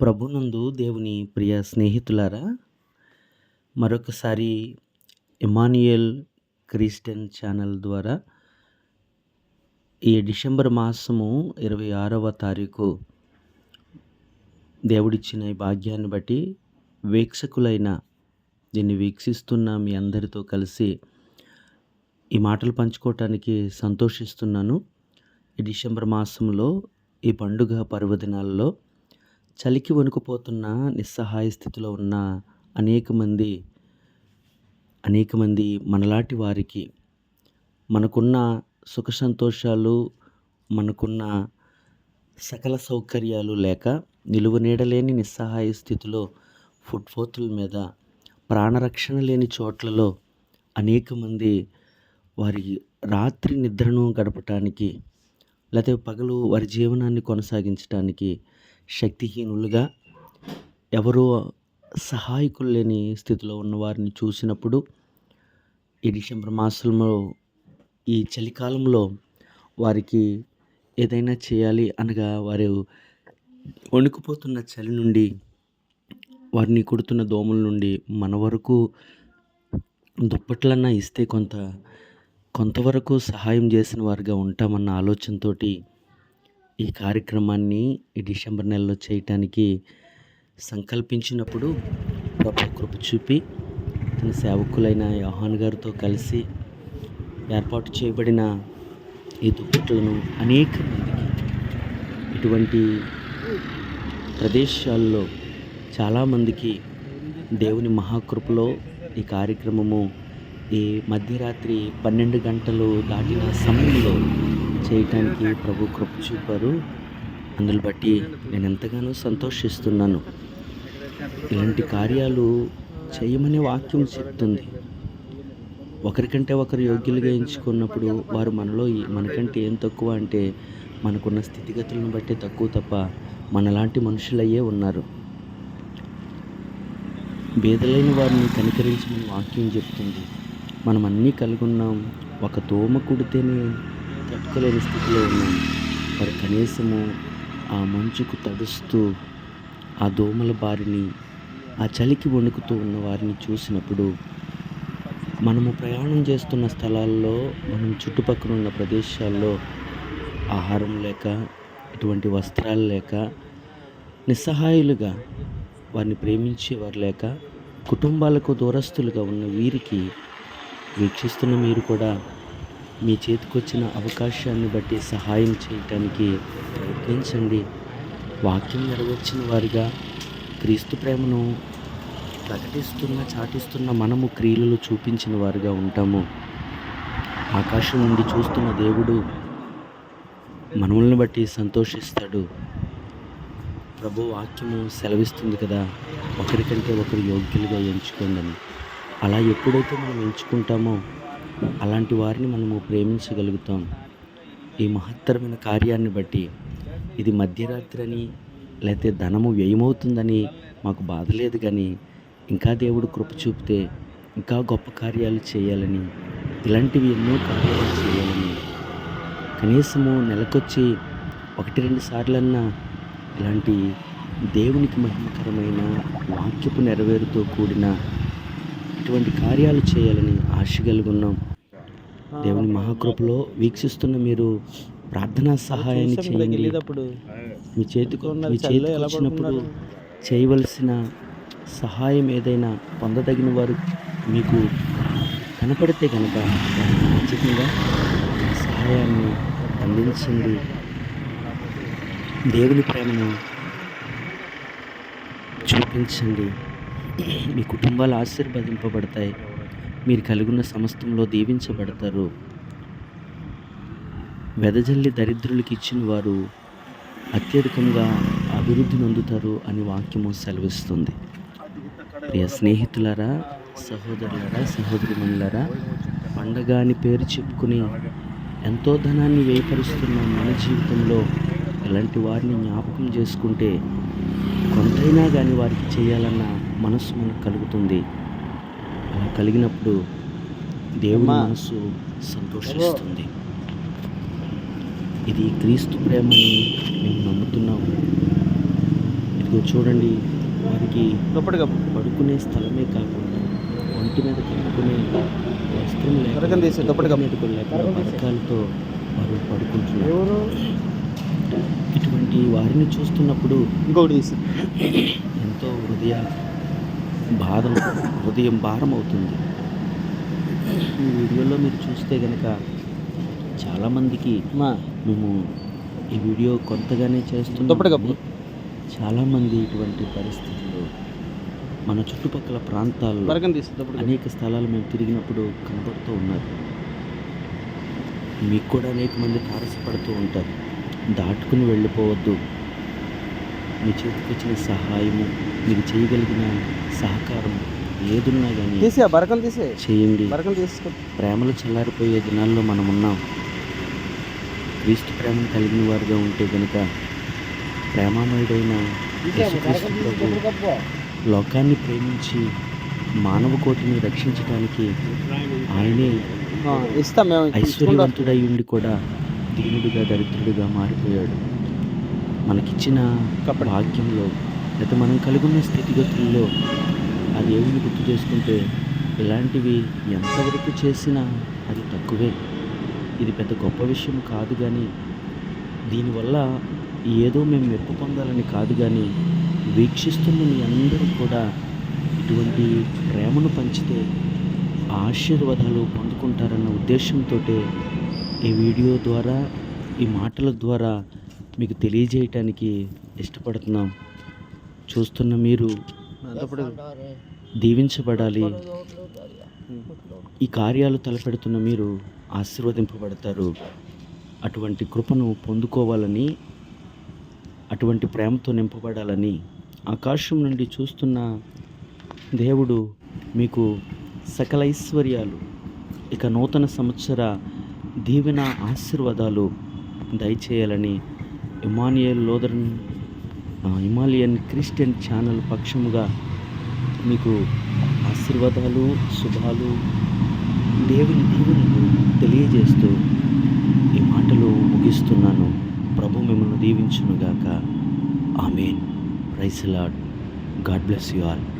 ప్రభునందు దేవుని ప్రియ స్నేహితులారా మరొకసారి ఇమానియల్ క్రిస్టియన్ ఛానల్ ద్వారా ఈ డిసెంబర్ మాసము ఇరవై ఆరవ తారీఖు దేవుడిచ్చిన ఈ భాగ్యాన్ని బట్టి వీక్షకులైన దీన్ని వీక్షిస్తున్న మీ అందరితో కలిసి ఈ మాటలు పంచుకోవటానికి సంతోషిస్తున్నాను. ఈ డిసెంబర్ మాసంలో ఈ పండుగ పర్వదినాల్లో చలికి వణుకుపోతున్న నిస్సహాయ స్థితిలో ఉన్న అనేక మంది అనేక మంది మనలాంటి వారికి మనకున్న సుఖ సంతోషాలు మనకున్న సకల సౌకర్యాలు లేక నిలువ నీడలేని నిస్సహాయ స్థితిలో ఫుట్పోతుల మీద ప్రాణరక్షణ లేని చోట్లలో అనేక మంది వారి రాత్రి నిద్రను గడపటానికి లేకపోతే పగలు వారి జీవనాన్ని కొనసాగించడానికి శక్తిహీనులుగా ఎవరో సహాయకులు లేని స్థితిలో ఉన్న వారిని చూసినప్పుడు ఈ డిసెంబర్ మాసంలో ఈ చలికాలంలో వారికి ఏదైనా చేయాలి అనగా వారు వణుకుపోతున్న చలి నుండి వారిని కుడుతున్న దోమల నుండి మన వరకు దుప్పట్లన్నా ఇస్తే కొంత కొంతవరకు సహాయం చేసిన వారిగా ఉంటామన్న ఆలోచనతోటి ఈ కార్యక్రమాన్ని ఈ డిసెంబర్ నెలలో చేయటానికి సంకల్పించినప్పుడు ప్రభు కృప చూపి తన సేవకులైన యోహాన్ గారితో కలిసి ఏర్పాటు చేయబడిన ఈ దుప్పట్లను అనేక మందికి ఇటువంటి ప్రదేశాల్లో చాలామందికి దేవుని మహాకృపలో ఈ కార్యక్రమము ఈ మధ్యరాత్రి పన్నెండు గంటలు దాటిన సమయంలో చేయటానికి ప్రభు కృప చూపారు. అందులో బట్టి నేను ఎంతగానో సంతోషిస్తున్నాను. ఇలాంటి కార్యాలు చేయమనే వాక్యం చెప్తుంది. ఒకరికంటే ఒకరు యోగ్యులుగా ఎంచుకున్నప్పుడు వారు మనలో మనకంటే ఏం తక్కువ అంటే మనకున్న స్థితిగతులను బట్టి తక్కువ తప్ప మనలాంటి మనుషులయ్యే ఉన్నారు. భేదలైన వారిని కనికరించమని వాక్యం చెప్తుంది. మనం అన్నీ కలిగి ఉన్నాం ఒక దోమ కుడితేనే తట్టుకోలేని స్థితిలో ఉన్నాం మరి కనీసము ఆ మంచుకు తడుస్తూ ఆ దోమల బారిని ఆ చలికి వణుకుతూ ఉన్న వారిని చూసినప్పుడు మనము ప్రయాణం చేస్తున్న స్థలాల్లో మనం చుట్టుపక్కల ఉన్న ప్రదేశాల్లో ఆహారం లేక ఇటువంటి వస్త్రాలు లేక నిస్సహాయులుగా వారిని ప్రేమించేవారు లేక కుటుంబాలకు దూరస్తులుగా ఉన్న వీరికి వీక్షిస్తున్న మీరు కూడా మీ చేతికొచ్చిన అవకాశాన్ని బట్టి సహాయం చేయటానికి ప్రయత్నించండి. వాక్యం నెరవేర్చిన వారిగా క్రీస్తు ప్రేమను ప్రకటిస్తున్న చాటిస్తున్న మనము క్రియలు చూపించిన వారిగా ఉంటాము. ఆకాశం నుండి చూస్తున్న దేవుడు మనములను బట్టి సంతోషిస్తాడు. ప్రభు వాక్యము సెలవిస్తుంది కదా ఒకరికంటే ఒకరు యోగ్యులుగా ఎంచుకోండి. అలా ఎప్పుడైతే మనం ఎంచుకుంటామో అలాంటి వారిని మనము ప్రేమించగలుగుతాం. ఈ మహత్తరమైన కార్యాన్ని బట్టి ఇది మధ్యరాత్రి అని లేకపోతే ధనము వ్యయమవుతుందని మాకు బాధ లేదు కానీ ఇంకా దేవుడు కృప చూపితే ఇంకా గొప్ప కార్యాలు చేయాలని ఇలాంటివి ఎన్నో కార్యాలు చేయాలని. కనీసము నెలకొచ్చి ఒకటి రెండు సార్లన్నా ఇలాంటి దేవునికి మహిమకరమైన వాక్యపు నెరవేరుతో కూడిన ఇటువంటి కార్యాలు చేయాలని ఆశ కలిగి ఉన్నాం దేవుని మహాకృపలో వీక్షిస్తున్న మీరు ప్రార్థనా సహాయాన్ని చేయండి. మీ చేతికి మీ చేతికి వచ్చినప్పుడు? చేయవలసిన సహాయం ఏదైనా పొందదగిన వారు మీకు కనపడితే కనుక ఖచ్చితంగా సహాయాన్ని అందించండి. దేవుని ప్రేమను చూపించండి. మీ కుటుంబాలు ఆశీర్వదింపబడతాయి. మీరు కలిగిన సమస్తంలో దీవించబడతారు. వెదజల్లి దరిద్రులకు ఇచ్చిన వారు అత్యధికంగా అభివృద్ధి నొందుతారు అని వాక్యము సెలవిస్తుంది. ప్రియ స్నేహితులారా సహోదరులారా సహోదరిమణులారా పండగ అని పేరు చెప్పుకుని ఎంతో ధనాన్ని వ్యయపరుస్తున్న మన జీవితంలో ఇలాంటి వారిని జ్ఞాపకం చేసుకుంటే కొంతైనా కానీ వారికి చేయాలన్న మనసు మనకు కలుగుతుంది. కలిగినప్పుడు దేవుని. మనసు సంతోషిస్తుంది. ఇది క్రీస్తు ప్రేమని మేము నమ్ముతున్నాము. ఇది ఇదిగో చూడండి వారికి పడుకునే స్థలమే కాకుండా ఒంటి మీద కప్పుకునే వస్త్రం పథకాలతో వారు పడుకుంటున్నారు. ఇటువంటి వారిని చూస్తున్నప్పుడు ఇంకొకటి ఎంతో హృదయ బాధ హృదయం భారం అవుతుంది. ఈ వీడియోలో మీరు చూస్తే కనుక చాలామందికి మేము ఈ వీడియో కొంతగానే చేస్తున్నాం చాలామంది ఇటువంటి పరిస్థితుల్లో మన చుట్టుపక్కల ప్రాంతాల్లో. అనేక స్థలాలు మేము తిరిగినప్పుడు కనబడుతూ ఉన్నారు. మీకు కూడా అనేక మంది తారసపడుతూ ఉంటారు. దాటుకుని వెళ్ళిపోవద్దు. మీ చేతికి వచ్చిన సహాయము మీరు చేయగలిగిన సహకారం ఏదున్నా కానీ తీసి ఆ బరకం తీసి చేయండి. బరకం తీసుకో ప్రేమలు చల్లారిపోయే దినాల్లో మనం ఉన్నాం క్రీస్తు ప్రేమను కలిగిన వారుగా ఉంటే కనుక ప్రేమామయుడైన లోకాన్ని ప్రేమించి మానవ కోటిని రక్షించడానికి ఆయనే. ఐశ్వర్యవంతుడై ఉండి కూడా దీనుడిగా దరిద్రుడిగా మారిపోయాడు. మనకిచ్చిన. భాగ్యంలో లేదా మనం కలిగున్న స్థితిగతుల్లో ఆ దేవుని గుర్తు చేసుకుంటే ఇలాంటివి ఎంతవరకు చేసినా అది తక్కువే ఇది పెద్ద గొప్ప విషయం కాదు కానీ దీనివల్ల ఏదో మేము మెప్పు పొందాలని కాదు కానీ వీక్షిస్తున్న మీ అందరూ కూడా ఇటువంటి ప్రేమను పంచితే ఆశీర్వాదాలు పొందుకుంటారన్న ఉద్దేశంతో ఈ వీడియో ద్వారా ఈ మాటల ద్వారా మీకు తెలియజేయటానికి ఇష్టపడుతున్నాం. చూస్తున్న మీరు దీవించబడాలి. ఈ కార్యాలు తలపెడుతున్న మీరు ఆశీర్వదింపబడతారు. అటువంటి కృపను పొందుకోవాలని అటువంటి ప్రేమతో నింపబడాలని ఆకాశం నుండి చూస్తున్న దేవుడు మీకు సకల ఐశ్వర్యాలు ఇక నూతన సంవత్సర దీవెన ఆశీర్వాదాలు దయచేయాలని Emmanuel Lutheran Himalayan Christian channel పక్షముగా మీకు ఆశీర్వాదాలు శుభాలు దేవుని దీవెనలు తెలియజేస్తూ ఈ మాటలు ముగిస్తున్నాను. ప్రభు మిమ్మల్ని దీవించునుగాక. Amen. Praise Lord God bless you all.